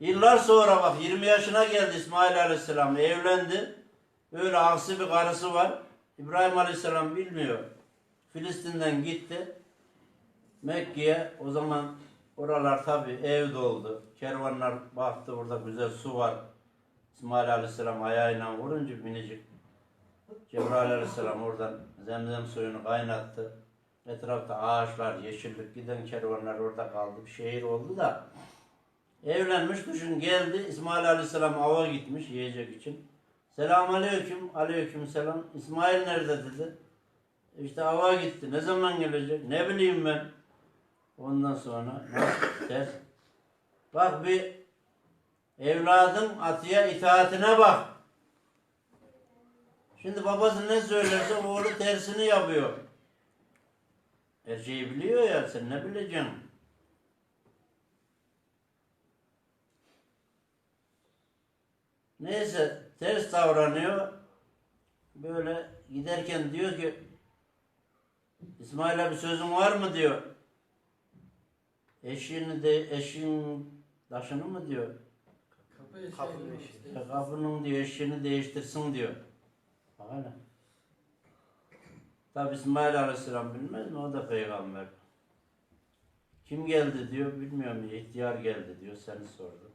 Yıllar sonra bak 20 yaşına geldi İsmail Aleyhisselam evlendi. Öyle aksi bir karısı var. İbrahim Aleyhisselam bilmiyor. Filistin'den gitti. Mekke'ye o zaman oralar tabi ev doldu. Kervanlar baktı burada güzel su var. İsmail Aleyhisselam ayağıyla vurunca minicik. Cebrail Aleyhisselam oradan zemzem suyunu kaynattı. Etrafta ağaçlar, yeşillik giden kervanlar orada kaldı. Bir şehir oldu da. Evlenmiş düşün geldi. İsmail Aleyhisselam ava gitmiş yiyecek için. Selam aleyküm. Aleyküm selam. İsmail nerede dedi. İşte ava gitti. Ne zaman gelecek? Ne bileyim ben. Ondan sonra ters. Bak bir evladın atıya itaatine bak. Şimdi babası ne söylerse oğlu tersini yapıyor. Her şeyi biliyor ya sen ne bileceksin? Neyse ters davranıyor. Böyle giderken diyor ki İsmail'e bir sözün var mı diyor. Eşiğini de eşin taşını mı diyor. Kapı Kapının. Ya kapının diyor eşiğini değiştirsin diyor. Bak hele. Tabi İsmail Aleyhisselam bilmez mi? O da peygamber. Kim geldi diyor bilmiyorum. İhtiyar geldi diyor seni sordu.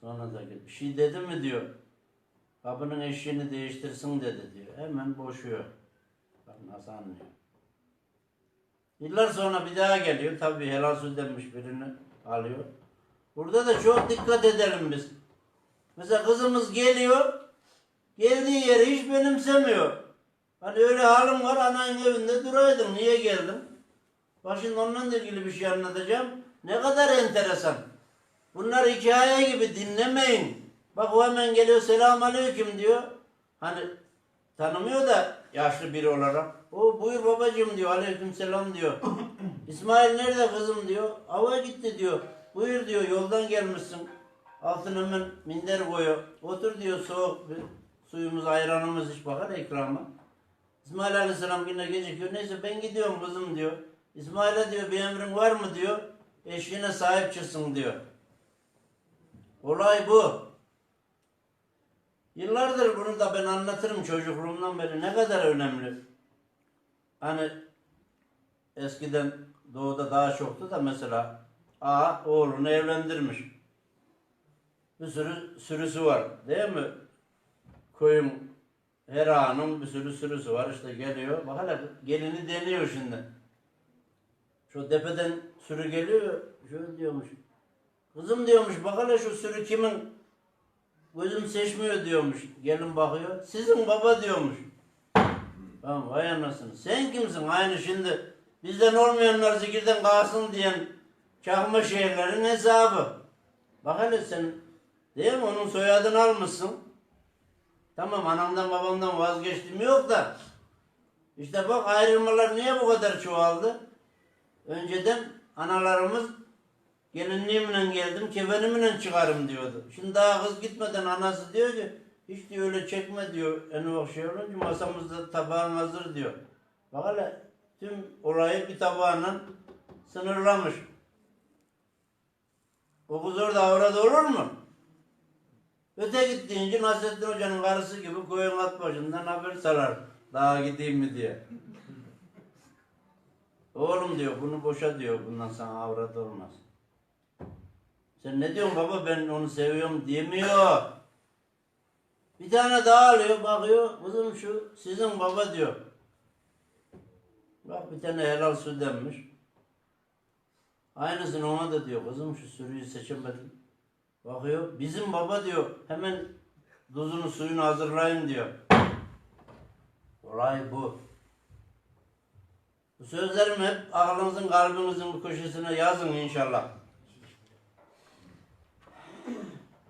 Sonra da bir şey dedi mi diyor. Kapının eşiğini değiştirsin dedi diyor. Hemen boşuyor. Bak nasıl anlıyor. Yıllar sonra bir daha geliyor. Tabi helal süt demiş birini alıyor. Burada da çok dikkat edelim biz. Mesela kızımız geliyor, geldiği yeri hiç benimsemiyor. Hani öyle halim var, ananın evinde duraydın, niye geldin? Bak şimdi onunla ilgili bir şey anlatacağım. Ne kadar enteresan. Bunlar hikaye gibi dinlemeyin. Bak o hemen geliyor, selam aleyküm diyor. Hani tanımıyor da yaşlı biri olarak. O buyur babacığım diyor, aleyküm selam diyor. İsmail nerede kızım diyor. Ava gitti diyor. Buyur diyor, yoldan gelmişsin. Altına hemen minder koyuyor. Otur diyor soğuk bir suyumuz, ayranımız iç bakar ekrama. İsmail Aleyhisselam yine gecikiyor. Neyse ben gidiyorum kızım diyor. İsmail'e diyor bir emrin var mı diyor. Eşiğine sahip çıksın diyor. Olay bu. Yıllardır bunu da ben anlatırım çocukluğumdan beri ne kadar önemli. Hani eskiden doğuda daha çoktu da mesela A oğlunu evlendirmiş. Bir sürü sürüsü var değil mi? Koyun her ağanın bir sürü sürüsü var işte geliyor. Bak hele gelini deniyor şimdi. Şu tepeden sürü geliyor. Şöyle diyormuş. Kızım diyormuş bak hele şu sürü kimin? Gözüm seçmiyor diyormuş. Gelin bakıyor. Sizin baba diyormuş. Tamam vay anasını. Sen kimsin? Aynı şimdi bizden olmayanlar zikirden kalsın diyen çakma şehirlerin hesabı. Bak hele sen değil mi? Onun soyadını almışsın. Tamam anamdan babamdan vazgeçtim yok da. İşte bak ayrılmalar niye bu kadar çoğaldı? Önceden analarımız gelinliğimle geldim, kefenimle çıkarım diyordu. Şimdi daha kız gitmeden anası diyor ki hiç diyor öyle çekme diyor. En ufak şey olunca masamızda tabağın hazır diyor. Bak hele tüm olayı bir tabağla sınırlamış. O kız orada orada olur mu? Öte gittiğince Nasrettin Hoca'nın karısı gibi koyun at başından haber salar. Daha gideyim mi diye. Oğlum diyor bunu boşa diyor bundan sana avrat olmaz. Sen ne diyorsun baba ben onu seviyorum demiyor. Bir tane daha alıyor bakıyor kızım şu sizin baba diyor. Bak bir tane helal su demmiş. Aynısını ona da diyor kızım şu sürüyü seçemedim. Bakıyor bizim baba diyor hemen tuzunu suyunu hazırlayın diyor. Olay bu. Bu sözlerimi hep aklınızın kalbinizin bir köşesine yazın inşallah.